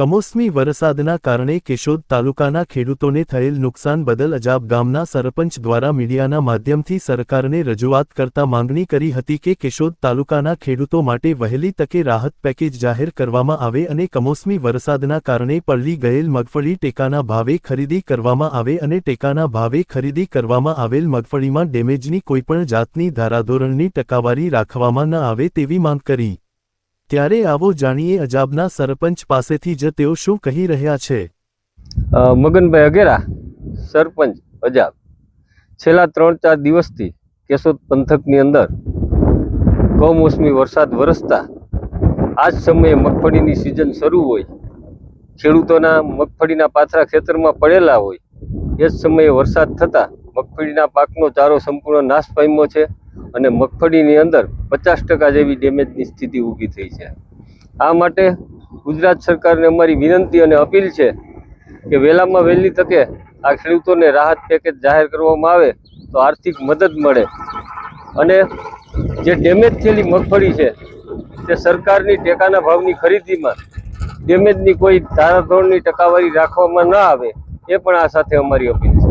કમોસમી વરસાદના કારણે કેશોદ તાલુકાના ખેડૂતોને થયેલ નુકસાન બદલ અજાબ ગામના સરપંચ દ્વારા મીડિયાના માધ્યમથી સરકારને રજૂઆત કરતા માંગણી કરી હતી કે કેશોદ તાલુકાના ખેડૂતો માટે વહેલી તકે રાહત પેકેજ જાહેર કરવામાં આવે અને કમોસમી વરસાદના કારણે પલળી ગયેલ મગફળી ટેકાના ભાવે ખરીદી કરવામાં આવે અને ટેકાના ભાવે ખરીદી કરવામાં આવેલ મગફળીમાં ડેમેજની કોઈપણ જાતની ધારાધોરણની ટકાવારી રાખવામાં ન આવે તેવી માંગ કરી. ત્યારે આવો જાણીએ અજાબના સરપંચ પાસેથી જ તેઓ શું કહી રહ્યા છે. મગનભાઈ અગેરા સરપંચ, અજાબ. છેલ્લા ત્રણ ચાર દિવસથી કેશોદ પંથકની અંદર કમોસમી વરસાદ વરસતા આ જ સમયે મગફળીની સિઝન શરૂ હોય, ખેડૂતોના મગફળીના પાથરા ખેતરમાં પડેલા હોય, એ જ સમયે વરસાદ થતાં મગફળીના પાકનો ચારો સંપૂર્ણ નાશ પામ્યો છે. અને મગફળીની અંદર પચાસ ટકા જેવી ડેમેજની સ્થિતિ ઊભી થઈ છે. આ માટે ગુજરાત સરકારને અમારી વિનંતી અને અપીલ છે કે વહેલામાં વહેલી તકે આ ખેડૂતોને રાહત પેકેજ જાહેર કરવામાં આવે તો આર્થિક મદદ મળે. અને જે ડેમેજ થયેલી મગફળી છે તે સરકારની ટેકાના ભાવની ખરીદીમાં ડેમેજની કોઈ ધારાધોરણની ટકાવારી રાખવામાં ન આવે એ પણ આ સાથે અમારી અપીલ છે.